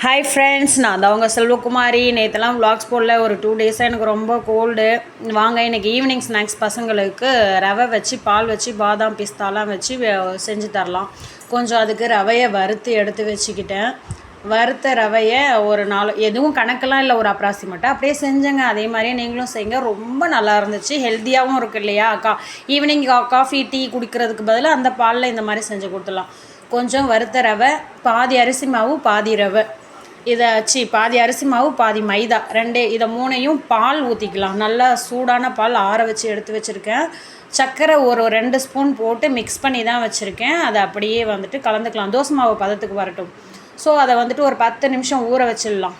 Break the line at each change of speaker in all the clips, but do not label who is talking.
Hi friends நான் தான் உங்கள் செல்வகுமாரி. நேற்றுலாம் விலாக்ஸ் போடல ஒரு டூ டேஸாக எனக்கு ரொம்ப கோல்டு வாங்க இன்னைக்கு ஈவினிங் ஸ்நாக்ஸ் பசங்களுக்கு ரவை வச்சு பால் வச்சு பாதாம் பிஸ்தாலாம் வச்சு செஞ்சு தரலாம். கொஞ்சம் அதுக்கு ரவையை வறுத்து எடுத்து வச்சுக்கிட்டேன். வறுத்த ரவையை ஒரு நாலு எதுவும் கணக்கெல்லாம் இல்லை ஒரு அப்ராக்சிமேட்டாக அப்படியே செஞ்சேங்க. அதே மாதிரியே நீங்களும் செய்யுங்க. ரொம்ப நல்லா இருந்துச்சு. ஹெல்த்தியாகவும் இருக்கு இல்லையா கா ஈவினிங் காஃபி டீ குடிக்கிறதுக்கு பதிலாக அந்த பாலில் இந்த மாதிரி செஞ்சு கொடுத்துடலாம். கொஞ்சம் வறுத்த ரவை பாதி அரிசி மாவு பாதி ரவை. இதை சி பாதி அரிசி மாவு பாதி மைதா. ரெண்டே இதை மூணையும் பால் ஊற்றிக்கலாம் நல்லா சூடான பால் ஆற வச்சு எடுத்து வச்சுருக்கேன். சர்க்கரை ஒரு ரெண்டு ஸ்பூன் போட்டு மிக்ஸ் பண்ணி தான் வச்சுருக்கேன். அதை அப்படியே வந்துட்டு கலந்துக்கலாம். தோசை மாவு பதத்துக்கு வரட்டும். ஸோ அதை வந்துட்டு ஒரு பத்து நிமிஷம் ஊற வச்சிடலாம்.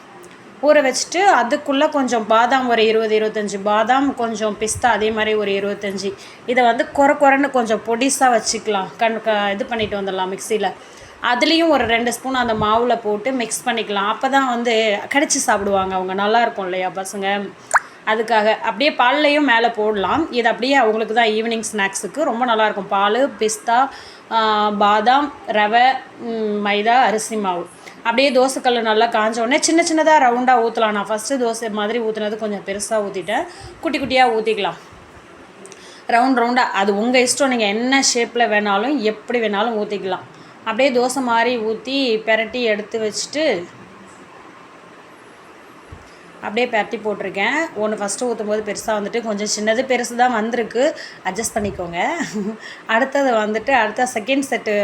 ஊற வச்சுட்டு அதுக்குள்ளே கொஞ்சம் பாதாம் ஒரு இருபது இருபத்தஞ்சி. பாதாம் கொஞ்சம் பிஸ்தா அதே மாதிரி ஒரு இருபத்தஞ்சி. இதை வந்து குறை குறைன்னு கொஞ்சம் பொடிசாக வச்சுக்கலாம். கண் க இது பண்ணிட்டு வந்துடலாம் மிக்சியில். அதுலேயும் ஒரு ரெண்டு ஸ்பூன் அந்த மாவில் போட்டு மிக்ஸ் பண்ணிக்கலாம். அப்போ தான் வந்து கடிச்சு சாப்பிடுவாங்க அவங்க. நல்லாயிருக்கும் இல்லையா பசங்க? அதுக்காக அப்படியே பால்லையும் மேலே போடலாம். இது அப்படியே அவங்களுக்கு தான் ஈவினிங் ஸ்நாக்ஸுக்கு ரொம்ப நல்லாயிருக்கும் பால் பிஸ்தா பாதாம் ரவை மைதா அரிசி மாவு. அப்படியே தோசைக்கல் நல்லா காஞ்ச உடனே சின்ன சின்னதாக ரவுண்டாக ஊற்றலாம் நான் ஃபஸ்ட்டு தோசை மாதிரி ஊற்றுனது கொஞ்சம் பெருசாக ஊற்றிட்டேன் குட்டி குட்டியாக ஊற்றிக்கலாம் ரவுண்ட் ரவுண்டாக அது உங்கள் இஷ்டம். நீங்கள் என்ன ஷேப்பில் வேணாலும் எப்படி வேணாலும் ஊற்றிக்கலாம் அப்படியே தோசை மாதிரி ஊற்றி பெரட்டி எடுத்து வச்சுட்டு அப்படியே பெரட்டி போட்டிருக்கேன். ஒன்று ஃபஸ்ட்டு ஊற்றும் போது பெருசாக வந்துட்டு கொஞ்சம் சின்னது பெருசு தான் வந்திருக்கு. அட்ஜஸ்ட் பண்ணிக்கோங்க. அடுத்தது வந்துட்டு அடுத்த செகண்ட் செட்டு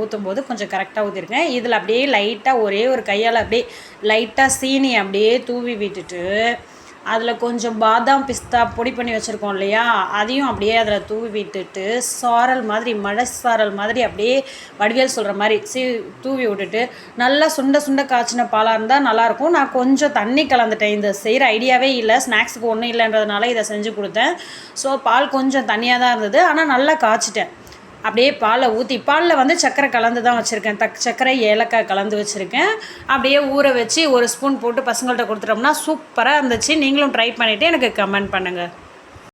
ஊற்றும் போது கொஞ்சம் கரெக்டாக ஊற்றிருக்கேன் இதில் அப்படியே லைட்டாக ஒரே ஒரு கையால் அப்படியே லைட்டாக சீனி அப்படியே தூவி விட்டுட்டு அதில் கொஞ்சம் பாதாம் பிஸ்தா பொடி பண்ணி வச்சுருக்கோம் இல்லையா? அதையும் அப்படியே அதில் தூவி விட்டுட்டு சாரல் மாதிரி மழை சாரல் மாதிரி அப்படியே வடிவேல் சொல்கிற மாதிரி சீ தூவி விட்டுட்டு நல்லா சுண்ட சுண்ட காய்ச்சின பாலாக இருந்தால் நல்லாயிருக்கும். நான் கொஞ்சம் தண்ணி கலந்துட்டேன். இந்த செய்கிற ஐடியாவே இல்லை. ஸ்நாக்ஸுக்கு ஒன்றும் இல்லைன்றதுனால இதை செஞ்சு கொடுத்தேன். ஸோ பால் கொஞ்சம் தண்ணியாக தான் இருந்தது. ஆனால் நல்லா காய்ச்சிட்டேன். அப்படியே பாலை ஊற்றி பாலில் வந்து சர்க்கரை கலந்து தான் வச்சுருக்கேன். தக் சர்க்கரை ஏலக்காய் கலந்து வச்சுருக்கேன். அப்படியே ஊற வச்சு ஒரு ஸ்பூன் போட்டு பசங்கள்கிட்ட கொடுத்துட்டோம்னா சூப்பராக இருந்துச்சு. நீங்களும் ட்ரை பண்ணிவிட்டு எனக்கு கமெண்ட் பண்ணுங்கள்